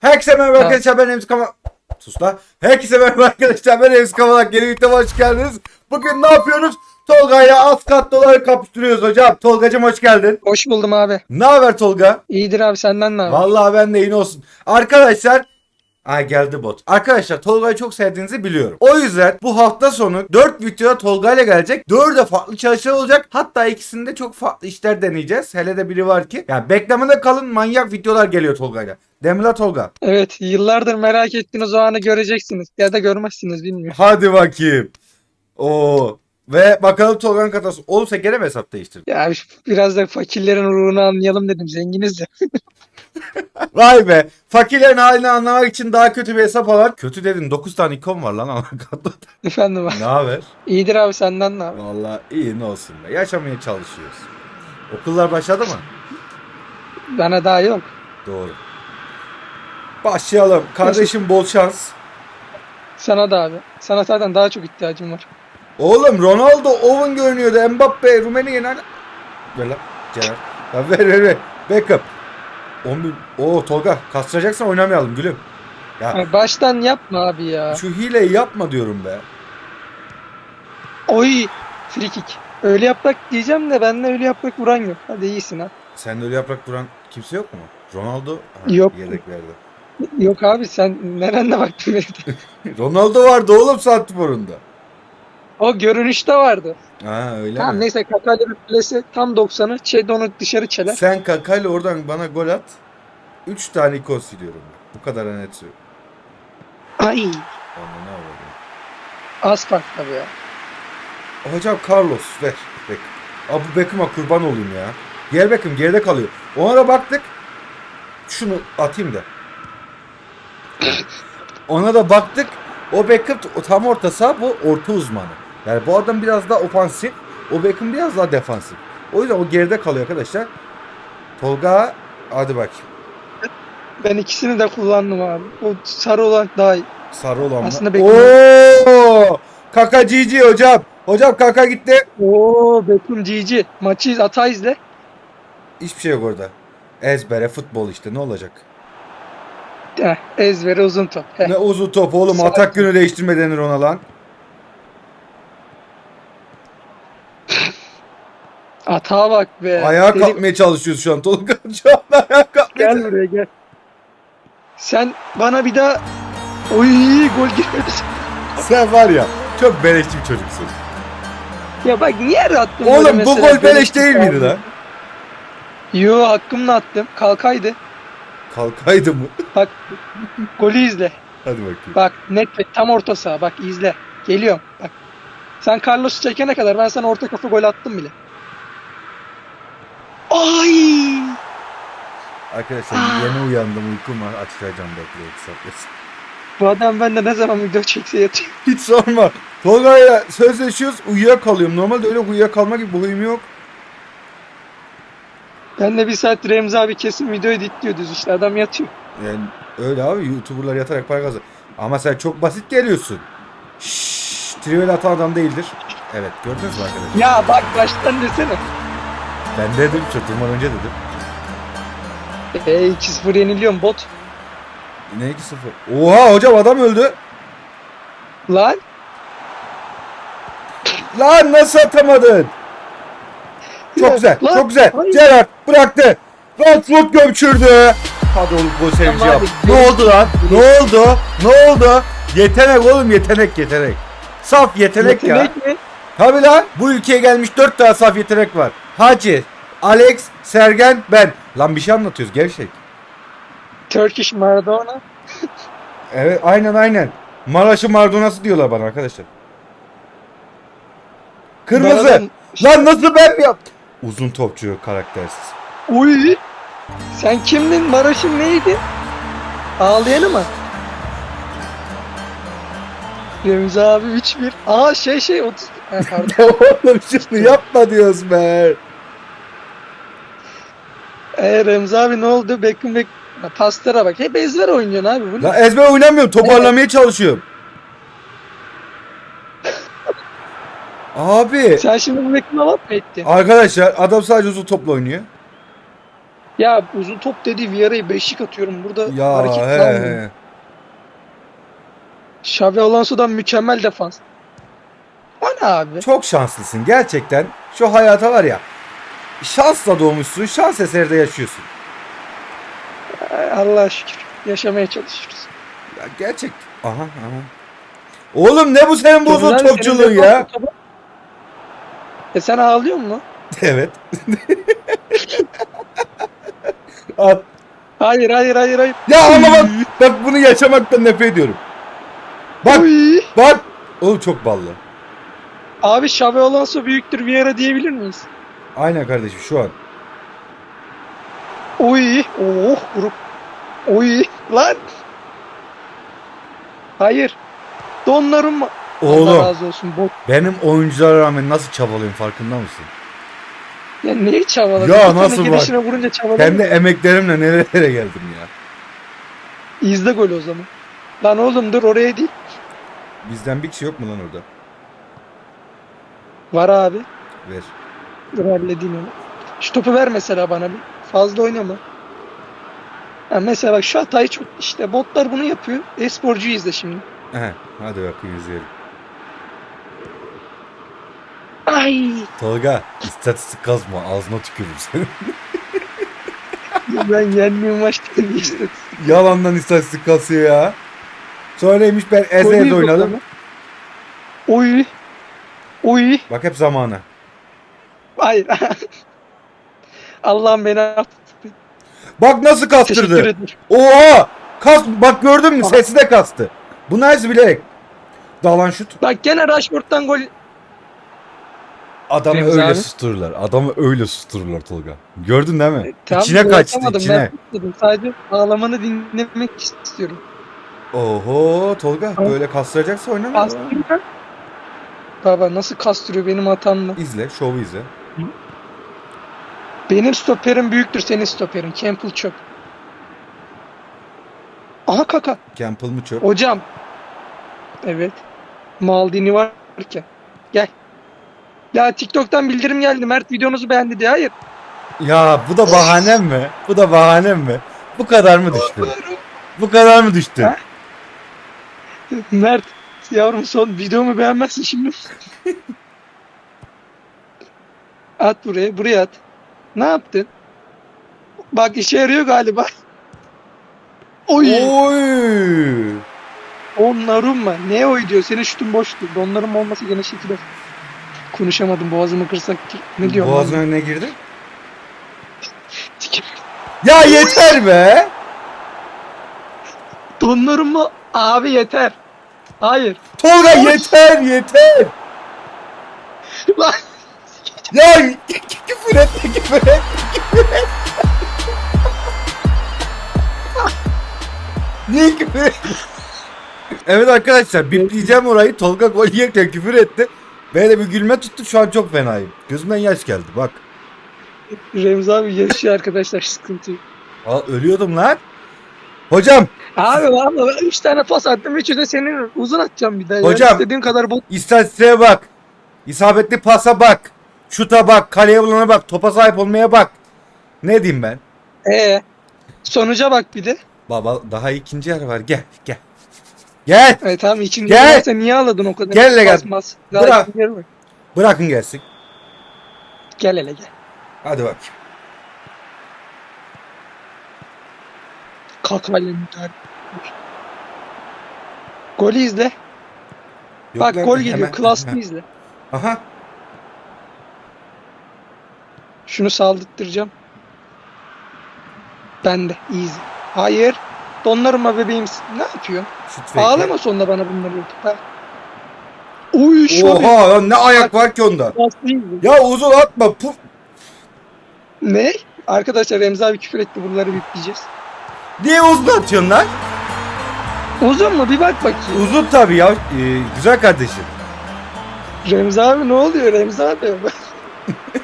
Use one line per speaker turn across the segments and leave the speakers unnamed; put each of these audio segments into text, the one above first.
Herkese merhaba
Ha.
arkadaşlar ben Emz Kamal... Sus lan. Herkese merhaba arkadaşlar ben Emz Kamalak. Yeni videoma hoş geldiniz. Bugün ne yapıyoruz? Tolga ile alt kat doları kapıştırıyoruz hocam. Tolgacım hoş geldin.
Hoş buldum abi.
Ne haber Tolga?
İyidir abi senden ne haber?
Vallahi ben de yine olsun. Arkadaşlar Ay geldi bot. Arkadaşlar Tolga'yı çok sevdiğinizi biliyorum. O yüzden bu hafta sonu 4 video Tolga ile gelecek. 4'e farklı çalışmalar olacak. Hatta ikisinde çok farklı işler deneyeceğiz. Hele de biri var ki. Ya beklemede kalın manyak videolar geliyor Tolga'yla. Demla Tolga.
Evet yıllardır merak ettiğiniz o anı göreceksiniz. Ya da görmezsiniz bilmiyorum.
Hadi bakayım. Oo. Ve bakalım Tolga'nın katası. Olursa gene mi hesap değiştir?
Ya biraz da fakirlerin ruhunu anlayalım dedim. Zenginiz ya.
Vay be. Fakirlerin halini anlamak için daha kötü bir hesap alan. Kötü dedin 9 tane ikon var lan anakartta.
Efendim abi.
ne haber?
İyidir abi senden ne haber?
Vallahi iyi ne olsun be. Yaşamaya çalışıyoruz. Okullar başladı mı?
Bana daha yok.
Doğru. Başlayalım. Kardeşim bol şans.
Sana da abi. Sana zaten daha çok ihtiyacım var.
Oğlum Ronaldo Owen görünüyordu. Mbappe Rumeni nerede? Ver lan. Ya ver ver ver. Backup. 11. Oo Tolga kastıracaksan oynamayalım gülüm. Ya
baştan yapma abi ya.
şu hileyi yapma diyorum be.
Oy. Free kick. Öyle yaprak diyeceğim de bende öyle yaprak vuran yok. Hadi iyisin ha.
Sen öyle yaprak vuran kimse yok mu? Ronaldo ha,
Yok.
yedek verdi.
Yok abi sen nerende baktın?
Ronaldo vardı oğlum Santifor'unda.
O görünüşte vardı.
Ha öyle
Tamam
mi?
neyse Kaka'yla bir plase tam 90'ı. Çedi onu dışarı çeler.
Sen kakayla oradan bana gol at. 3 tane ikon siliyorum. Bu kadar net söylüyorum.
Ay.
Onunla ne oldu?
Az fark tabii ya.
Hocam Carlos ver. Bek. Abi Beckham'a kurban olayım ya. Diğer Beckham geride kalıyor. Ona da baktık. Şunu atayım da. Ona da baktık. O Beckham tam orta saha bu orta uzmanı. Yani bu adam biraz daha ofansif. O Beckham biraz daha defansif. O yüzden o geride kalıyor arkadaşlar. Tolga hadi bakayım.
Ben ikisini de kullandım abi. O sarı olan daha iyi.
Sarı olan mı?
Aslında Beckham-
Oo! Kaka GG hocam. Hocam kaka gitti.
Oo Beckham GG. Maçı ata izle.
Hiçbir şey yok orada. Ezbere futbol işte ne olacak?
Heh, ezbere uzun top. Heh.
Ne uzun top oğlum atak günü değiştirme denir ona lan.
Atağa bak be.
Ayağa
Deli-
kalkmaya çalışıyoruz şu an Tolga. Şu an ayağa kalkmaya
Gel buraya gel. Sen bana bir daha Oy gol girmedi.
Sen var ya çok beleşçi bir çocuksun.
Ya bak niye attın
Oğlum bu
mesela?
gol beleş değil miydi lan?
Yo hakkımla attım. Kalkaydı.
Kalkaydı mı?
Bak golü izle.
Hadi bakayım.
Bak net ve tam orta saha. Bak izle. Geliyorum. Bak. Sen Carlos'u çekene kadar ben sana orta kafa gol attım bile. Ay!
Arkadaşlar
Aa.
yeni uyandım uykum var. Açacağım bekle kısaltmasın.
Bu adam bende ne zaman video çekse yatıyor.
Hiç sorma. Tolga'yla sözleşiyoruz uyuyakalıyorum. Normalde öyle uyuyakalma gibi bir huyum yok.
Ben de bir saat Remzi abi kesin video editliyoruz işte adam yatıyor.
Yani öyle abi YouTuber'lar yatarak para kazanır. Ama sen çok basit geliyorsun. Şşş, trivel atan adam değildir. Evet gördünüz mü arkadaşlar?
Ya bak baştan desene.
Ben dedim çatırmadan önce dedim.
E 2-0 yeniliyorum bot.
Yine 2-0. Oha hocam adam öldü.
Lan
Lan nasıl atamadın? Çok güzel,
lan,
çok güzel.
hayır.
Gerard bıraktı. Rashford gömçürdü. Hadi oğlum gol sevinci yap.
abi,
Ne oldu lan? Ne oldu? Ne oldu? Yetenek oğlum yetenek yetenek. Saf yetenek, ya.
yetenek mi?
Tabii lan. Bu ülkeye gelmiş 4 tane saf yetenek var. Hacı, Alex, Sergen, ben. Lan bir şey anlatıyoruz gevşek.
Turkish Maradona.
Evet aynen aynen. Maraş'ın Maradona'sı diyorlar bana arkadaşlar. Kırmızı.
Maradona-
Lan nasıl ben mi yaptım? Uzun topçu karaktersiz.
Uy. Sen kimdin? Maraş'ın neydi? Ağlayanı mı? Remzi abi 3-1. Aa şey şey 30. Ha, pardon.
Oğlum şunu yapma diyoruz be.
Ee, Remzi abi ne oldu? Beckham Beck... Ha, Pastara bak. Hep ezber oynuyorsun abi. Bu ne?
Lan ezber oynamıyorum toparlamaya çalışıyorum. Abi
Sen şimdi bu Beckham'a laf mı ettin?
arkadaşlar adam sadece uzun topla oynuyor.
Ya uzun top dedi Vieira'yı beşlik atıyorum. Burada
Ya
hareket
he he.
Xavi Alonso'dan mükemmel defans. O ne abi?
Çok şanslısın gerçekten. Şu hayata var ya. Şansla doğmuşsun, şans eseri de yaşıyorsun.
Allah'a şükür. Yaşamaya çalışıyoruz.
Ya gerçek. Aha aha. Oğlum ne bu senin uzun
Güzel,
topçuluğun
senin
ya?
topu- E sen ağlıyor musun?
evet. At.
Hayır hayır hayır hayır.
Ya ama bak, bak bunu yaşamaktan nefret ediyorum. Bak
Uy.
bak. Oğlum çok ballı.
Abi Xavi Alonso büyüktür Vieira diyebilir miyiz?
Aynen kardeşim şu an.
Oy. Oh grup. Oy. Lan. Hayır. Donnarumma. Allah
Oğlum
razı olsun. Bot.
benim oyunculara rağmen nasıl çabalıyorum farkında mısın?
Ya neyi çabaladın?
Ya
tane
nasıl
gelişine vurunca çabaladın.
Kendi emeklerimle nerelere geldim ya.
İzle gol o zaman. Lan oğlum dur oraya değil.
Bizden bir kişi yok mu lan orada?
Var abi.
Ver.
Dur halledeyim onu. Şu topu ver mesela bana bir. Fazla oynama. Ha mesela bak şu hatayı çok işte botlar bunu yapıyor. E-sporcuyu izle şimdi.
He, hadi bakayım izleyelim.
Ay
Tolga istatistik kazma ağzına tükürürüm seni.
ben yendiğim maçta işte.
Yalandan istatistik kasıyor ya. Sonra neymiş ben
yok
oynadım.
Oy. Oy.
Bak hep zamanı.
Hayır. Allah'ım beni affet.
Bak nasıl
Teşekkür
kastırdı.
ederim.
Oha! Kas bak gördün mü sesi de kastı. Bu nice bilerek. Dalan şut.
Bak gene Rashford'dan gol.
Adamı
Remzi
öyle
abi.
sustururlar. Adamı öyle sustururlar Tolga. Gördün değil mi?
Tamam,
içine kaçtı
atamadım,
içine.
Ben tutmadım. Sadece ağlamanı dinlemek istiyorum.
Oho Tolga böyle kastıracaksa oynama.
Kastırıyor. Baba nasıl kastırıyor benim hatamla.
İzle, şovu izle.
Benim stoperim büyüktür senin stoperin. Campbell çöp. Aha kaka.
Campbell mı çöp?
Hocam. Evet. Maldini varken. Gel. Ya TikTok'tan bildirim geldi. Mert videonuzu beğendi diye. Hayır.
Ya bu da bahanem mi? Bu da bahanem mi? Bu kadar mı düştü? Bu kadar mı düştü?
Ha? Mert. Yavrum son videomu beğenmezsin şimdi. At buraya. Buraya at. Ne yaptın? Bak işe yarıyor galiba. Oy.
Oy!
Onların mı? Ne oy diyor? Senin şutun boştu. Onların olması gene şekilde. Konuşamadım. Boğazımı kırsak ki. Ne diyor?
Boğazına ne girdi? Ya yeter be!
Donlarım mı? Abi yeter. Hayır.
Tolga yeter yeter!
Lan
Ya küfür etme küfür et. Niye küfür et? Evet arkadaşlar bipleyeceğim orayı. Tolga gol yerken küfür etti. Böyle bir gülme tuttu şu an çok fenayım. Gözümden yaş geldi bak.
Remzi abi yaşıyor arkadaşlar sıkıntı yok.
Aa, ölüyordum lan. Hocam
Abi valla ben 3 tane pas attım. Üçü de senin uzun atacağım bir daha.
Hocam.
Yani istediğin kadar bot.
istatistiğe bak. İsabetli pasa bak. Şuta bak. Kaleye bulana bak. Topa sahip olmaya bak. Ne diyeyim ben?
Ee, sonuca bak bir de.
Baba daha ikinci yarı var. Gel gel. Gel.
Evet tamam ikinci
Gel.
yarı varsa niye ağladın o kadar?
Gel hele gel.
Pas, mas. Daha
Bırak.
ikinci yarı var.
Bırakın gelsin.
Gel hele gel.
Hadi bak.
Kalk hale müdahale. Golü izle.
Yok
Bak
lan,
gol geliyor.
hemen.
izle.
Aha.
Şunu saldırtıracağım. Ben de. Easy. Hayır. Donlarıma bebeğim. Ne yapıyorsun?
Şut.
Ağlama sonunda bana bunları yapıp ha. Uy şu
Oha lan ne ayak var ki onda? Ya uzun atma. Puf.
Ne? Arkadaşlar Remzi abi küfür etti bunları bipleyeceğiz.
Niye uzun atıyorsun lan?
Uzun mu? Bir bak bakayım.
Uzun tabii ya. Ee, güzel kardeşim.
Remzi abi ne oluyor Remzi abi?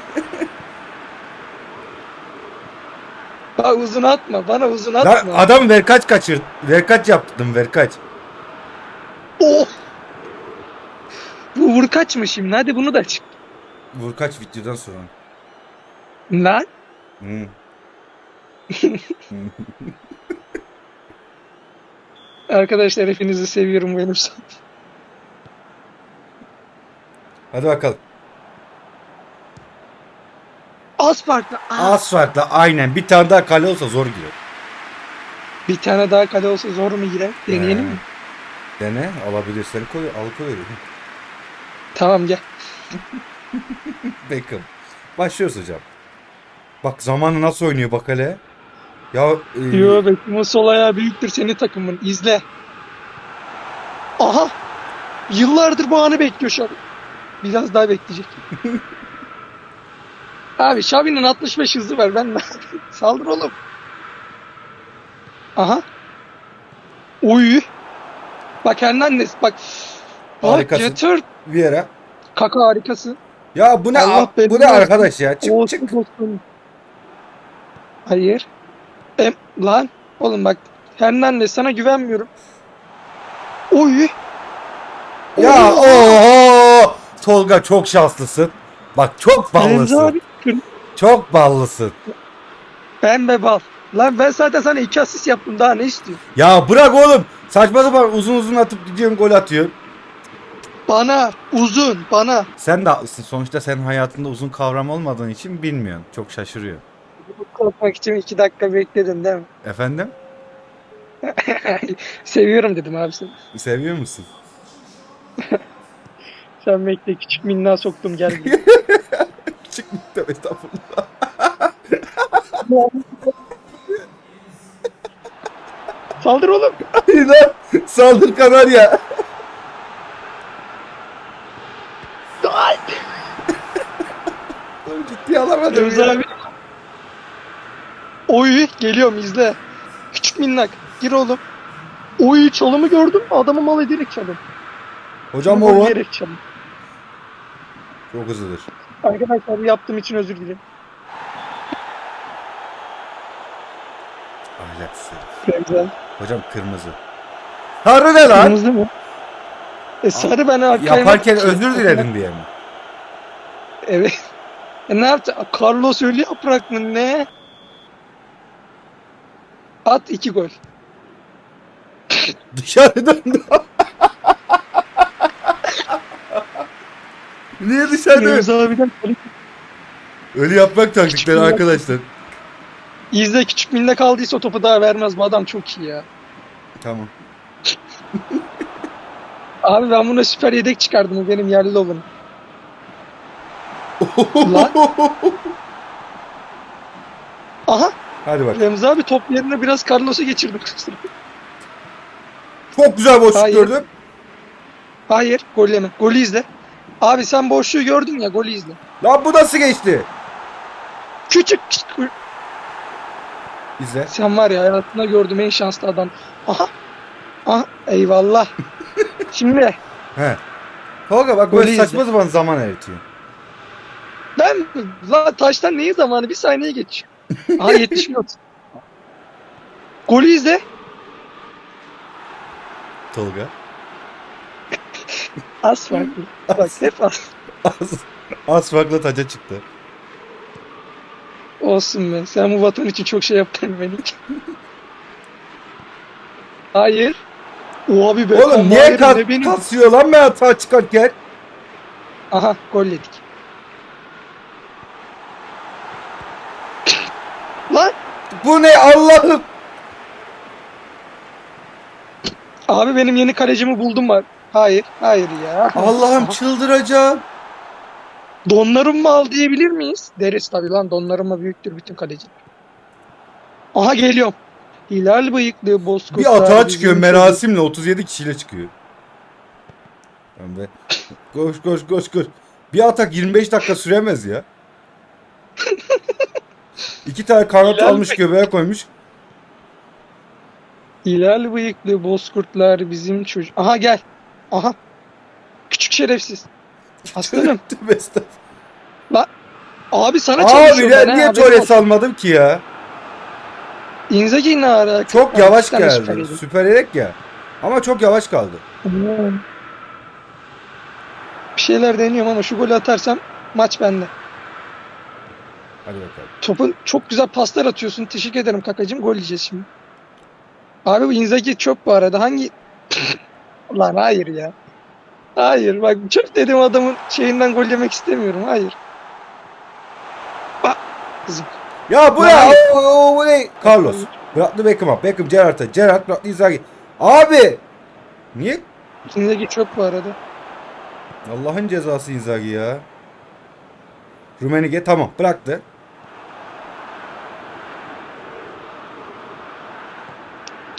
Bak uzun atma. Bana uzun atma.
Lan adam ver kaç kaçır. Ver kaç yaptım ver kaç.
Oh! Bu vur kaç mı şimdi? Hadi bunu da çık.
Vur kaç videodan sonra.
Lan
Hmm.
Arkadaşlar hepinizi seviyorum benim.
Hadi bakalım.
Az farklı. Aa,
Az farkla aynen. Bir tane daha kale olsa zor girer.
Bir tane daha kale olsa zor mu girer? Deneyelim mi?
Dene alabilirsen koy. Al koy.
Tamam gel.
Beckham. Başlıyoruz hocam. Bak zamanı nasıl oynuyor bak hele. Ya e,
Yo Beckham'ın sol ayağı büyüktür senin takımın. İzle. Aha. Yıllardır bu anı bekliyor Şabi. Biraz daha bekleyecek. Abi Şabi'nin 65 hızı var. Ben saldır oğlum. Aha. Oy. Bak Hernandez bak. Bak
Harikasın.
götür.
Vieira.
Kaka harikasın.
Ya bu ne
Allah
bu ne arkadaş ya? Çık
Olsun,
çık.
olsun. Hayır. Em, lan oğlum bak Hernandez sana güvenmiyorum. Oy.
Ya oho! Tolga çok şanslısın. Bak çok ballısın. Çok ballısın.
Ben be bal. Lan ben zaten sana iki asist yaptım daha ne istiyorsun?
Ya bırak oğlum. Saçma sapan uzun uzun atıp gidiyorsun gol atıyorsun.
Bana uzun bana.
Sen de haklısın. Sonuçta senin hayatında uzun kavram olmadığın için bilmiyorsun. Çok şaşırıyor.
Korkmak için iki dakika bekledin değil mi?
Efendim?
Seviyorum dedim abi seni.
Seviyor musun?
Sen bekle küçük minna soktum gel.
Tövbe estağfurullah.
Saldır oğlum.
Lan. Saldır Kanarya.
Ay.
Oğlum Ciddiye alamadım ya.
abi. Oy geliyorum izle. Küçük minnak. Gir oğlum. Oy çalımı gördün mü? Adamı mal ederek çalım.
Hocam o var.
çalım.
Çok hızlıdır.
Arkadaşlar yaptığım için özür dilerim.
Ahlaksız.
Güzel.
Hocam kırmızı. Sarı ne lan?
Kırmızı mı? E sarı ben kaymak-
Yaparken özür diledim diye mi?
Evet. E ne yaptı? Carlos ölü yaprak mı ne? At iki gol.
Dışarı döndü. Niye dışarı döndü?
Remzi abiden
Ölü yapmak taktikleri arkadaşlar.
İzle küçük mille kaldıysa o topu daha vermez. Bu adam çok iyi ya.
Tamam.
Abi ben buna süper yedek çıkardım. O benim yerli olanım. Lan. Aha.
Hadi bak.
Remzi abi top yerine biraz Carlos'u geçirdim.
Çok güzel boşluk
Hayır.
gördüm.
Hayır. Golleme. Golü izle. Abi sen boşluğu gördün ya. Golü izle.
Lan bu nasıl geçti?
Küçük küçük.
İzle.
Sen var ya hayatımda gördüğüm en şanslı adam. Aha. Aha. Eyvallah. Şimdi
He. Tolga bak
Golü
böyle
izle.
saçma sapan zaman eritiyor.
ben la taştan neyi zamanı bir saniye geçiyor. Aha yetişmiyor. Golü izle.
Tolga.
Az farklı. Bak hep az.
Az, az farklı taca çıktı.
Olsun be. Sen bu vatan için çok şey yaptın beni. Hayır. O abi be.
Oğlum niye kat,
ne benim-
kasıyor lan ben hata çıkarken?
Aha gol yedik. Lan
Bu ne Allah'ım?
abi benim yeni kalecimi buldum var. Hayır, hayır ya.
Allah'ım çıldıracağım.
Donlarım mı al diyebilir miyiz? Deriz tabii lan donlarımla büyüktür bütün kaleci. Aha geliyorum. Hilal bıyıklı bozkurt.
Bir atağa çıkıyor merasimle 37 kişiyle çıkıyor. Lan be. Koş koş koş koş. Bir atak 25 dakika süremez ya. İki tane kanat
Hilal
almış göbeğe koymuş.
Hilal bıyıklı bozkurtlar bizim çocuk. Aha gel. Aha. Küçük şerefsiz. Aslanım.
Tövbe estağfurullah.
Abi sana
Abi ben niye tuvalet almadım ki ya?
Inzaghi ne ara?
Çok
Ha,
yavaş
süper
geldi.
yedi.
Süper erek ya. Ama çok yavaş kaldı.
Bir şeyler deniyorum ama şu golü atarsam maç bende.
Hadi bakalım.
Topun çok güzel paslar atıyorsun. Teşekkür ederim kakacığım. Gol yiyeceğiz şimdi. Abi bu Inzaghi çöp bu arada. Hangi... Lan hayır ya. Hayır bak çöp dediğim adamın şeyinden gol yemek istemiyorum. Hayır. Bak kızım.
Ya bu ne?
hayır.
Oo, bu ne? Carlos. Bıraktı Beckham'a. Beckham Gerrard'a. Gerrard bıraktı Inzaghi. Abi! Niye?
Inzaghi çöp bu arada.
Allah'ın cezası Inzaghi ya. Rumenige tamam bıraktı.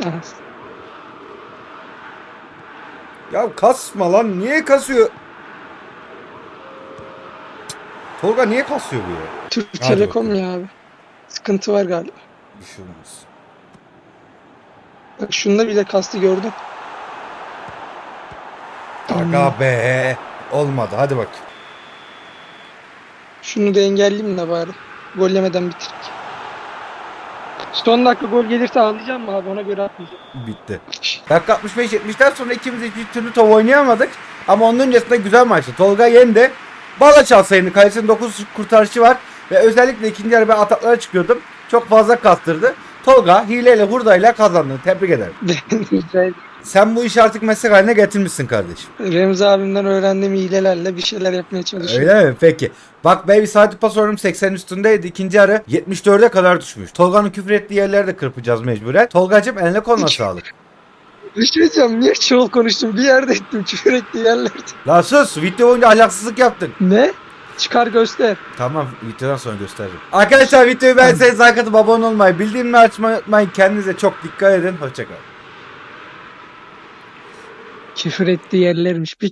Aha.
Ya kasma lan. Niye kasıyor? Tolga niye kasıyor bu ya?
Türk
Hadi
Telekom
bakalım.
ya abi. Sıkıntı var galiba.
Bir şey olmaz.
Bak şunda bile kastı gördüm.
Aga be. Olmadı. Hadi bak.
Şunu da engelleyeyim de bari. Gol yemeden bitirdik. Son dakika gol gelirse ağlayacağım mı abi ona göre atmayacağım.
Bitti. Dakika 65-70'den sonra ikimiz hiçbir türlü top oynayamadık. Ama onun öncesinde güzel maçtı. Tolga yendi. Bala Çalsay'ın kalesinin 9 kurtarışı var. Ve özellikle ikinci yarı ben ataklara çıkıyordum. Çok fazla kastırdı. Tolga hileyle hurdayla kazandı. Tebrik ederim. Sen bu işi artık meslek haline getirmişsin kardeşim.
Remzi abimden öğrendiğim hilelerle bir şeyler yapmaya çalışıyorum.
Öyle mi? Peki. Bak bir saati pas oynadım 80 üstündeydi. İkinci yarı 74'e kadar düşmüş. Tolga'nın küfür ettiği yerleri de kırpacağız mecburen. Tolga'cığım eline koluna sağlık.
Bir şey diyeceğim. Niye çoğul konuştum? Bir yerde ettim. Küfür ettiği yerlerde.
La sus video boyunca ahlaksızlık yaptın.
Ne? Çıkar göster.
Tamam videodan sonra gösteririm. Arkadaşlar videoyu beğenseniz like atıp abone olmayı, bildirimleri açmayı unutmayın. Kendinize çok dikkat edin. Hoşçakalın.
Küfür ettiği yerlermiş. Bir